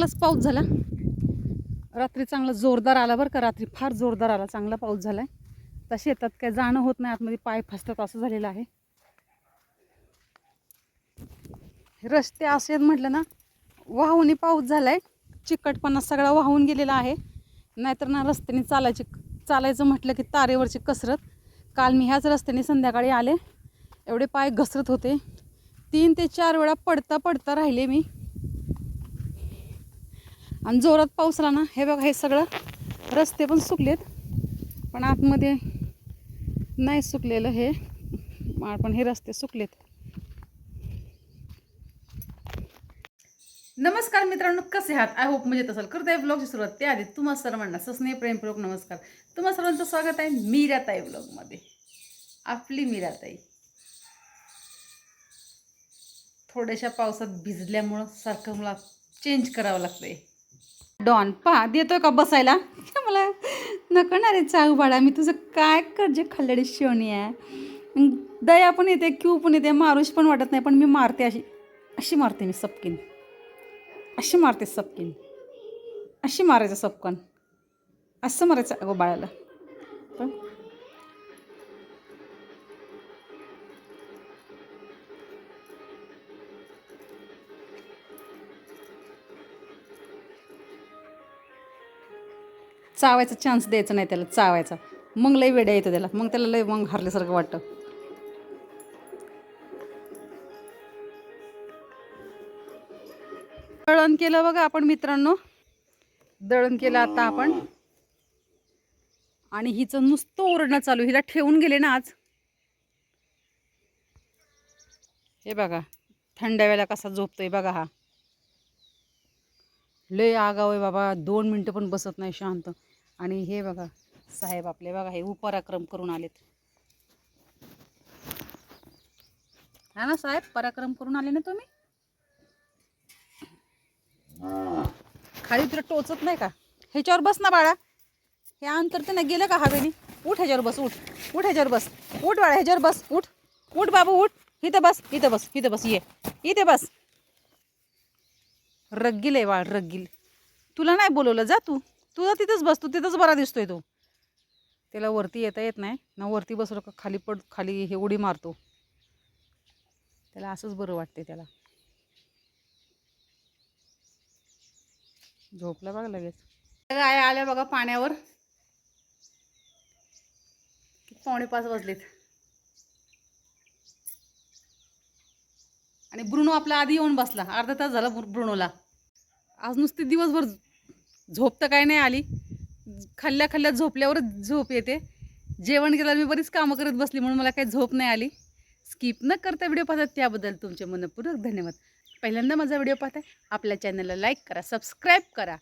चांगलाच पाऊस झाला. रात्री चांगला जोरदार आला बरं का. रात्री फार जोरदार आला. चांगला पाऊस झाला आहे तर शेतात काय जाणं होत नाही. आतमध्ये पाय फसतात असं झालेलं आहे. रस्ते असे आहेत म्हटलं ना वाहूनही पाऊस झाला आहे चिकटपणा सगळा वाहून गेलेला आहे. नाहीतर ना रस्त्याने चालायची चालायचं म्हटलं की तारेवरची कसरत. काल मी ह्याच रस्त्याने संध्याकाळी आले. एवढे पाय घसरत होते. तीन ते चार वेळा पडता पडता राहिले मी. आणि जोरात पाऊस आला ना हे बघा हे सगळं रस्ते पण सुकलेत पण आतमध्ये नाही सुकलेलं हे. पण हे रस्ते सुकलेत. नमस्कार मित्रांनो कसे आहात? आय होप मजेत असाल. करताय ब्लॉगची सुरुवात त्याआधी तुम्हा सर्वांना सस्नेह प्रेमपूर्वक नमस्कार. तुम्हा सर्वांचं स्वागत आहे मीराताई ब्लॉगमध्ये आपली मीराताई. थोड्याशा पावसात भिजल्यामुळं सारखं मला चेंज करावं लागतंय. डॉन पा देतोय का बसायला? मला नको ना रे चाऊ बाळा मी तुझं काय करजे खाल्लेली शिवणी आहे. दया पण येते क्यू पण येते मारूश पण वाटत नाही पण मी मारते अशी अशी मारते मी सपकिन. अशी मारते सपकिन. अशी मारायचं सपकन. असं मारायचं अगो बाळाला. पण चावायचा चान्स द्यायचा नाही त्याला चावायचा. मग लय वेड्या येतं त्याला. मग त्याला लय मग हरल्यासारखं वाटतं. दळण केलं बघा आपण मित्रांनो. दळण केलं आता आपण. आणि हिचं नुसतं ओरडणं चालू. हिला ठेवून गेले ना आज. हे बघा थंड्या वेळेला कसा झोपतोय बघा हा. लय आगाव आहे बाबा. दोन मिनटं पण बसत नाही शांत. आणि हे बघा साहेब आपले बघा हे उपराक्रम करून आलेत. हा ना साहेब पराक्रम करून आले ना तुम्ही? खाली तुला टोचत नाही का? ह्याच्यावर बस ना बाळा. हे अंतर ते ना गेलं का हवेने? उठ ह्याच्यावर बस उठ. उठ ह्याच्यावर बस. उठ बाळा ह्याच्यावर बस. उठ. उठ बाबू उठ. इथं बस इथं बस इथं बस ये. इथे बस. रग्गील आहे बाळ रग्गील. तुला नाही बोलवलं जा तू. तुझा तिथंच बस तू तिथंच बरा दिसतोय तो. त्याला वरती येता येत नाही. ना वरती बसलो का खाली पड खाली हे उडी मारतो. त्याला असंच बरं वाटते त्याला. झोपला बघा लगेच. गाय आल्या बघा पाण्यावर. पावणे पाच वाजलेत. आणि ब्रुनो आपला आधी येऊन बसला. अर्धा तास झाला ब्रु- ब्रुनोला. आज नुसते दिवसभर झोप तर काय नाही आली. खाल्ल्या खाल्ल्या झोपल्यावरच झोप येते. जेवण केलं मी बरीच कामं करत बसली म्हणून मला काही झोप नाही आली. स्किप न करता व्हिडिओ पाहतात त्याबद्दल तुमचे मनपूर्वक धन्यवाद. पहिल्यांदा माझा व्हिडिओ पाहताय आपल्या चॅनलला लाईक करा सबस्क्राईब करा.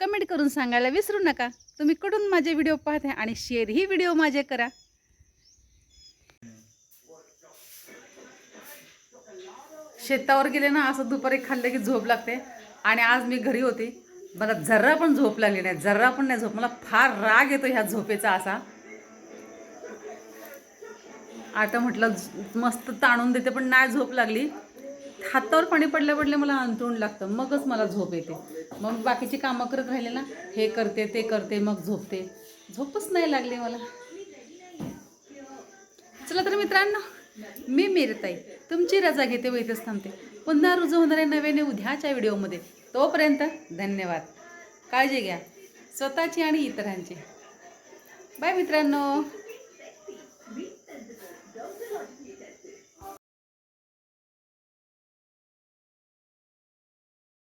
कमेंट करून सांगायला विसरू नका. तुम्ही कुठून माझे व्हिडिओ पाहताय आणि शेअरही व्हिडिओ माझे करा. शेतावर गेले ना असं दुपारी खाल्लं की झोप लागते. आणि आज मी घरी होती. मला जरा पण झोप लागली नाही जरा पण नाही झोप. मला फार राग येतो ह्या झोपेचा असा. आता म्हटलं मस्त ताणून देते पण नाही झोप लागली. हातावर पाणी पडल्या पडले मला अंतरुण लागतं. मगच मला झोप येते. मग बाकीची कामं करत राहिले ना हे करते ते करते मग झोपते. झोपच नाही लागली मला. चला तर मित्रांनो मी मेरताई. तुमची रजा घेते व इथेच थांबते. पुन्हा रुजू होणारे नव्याने उद्याच्या व्हिडिओमध्ये. तोपर्यंत धन्यवाद. काळजी घ्या. स्वतःची आणि इतरांची. बाय मित्रांनो.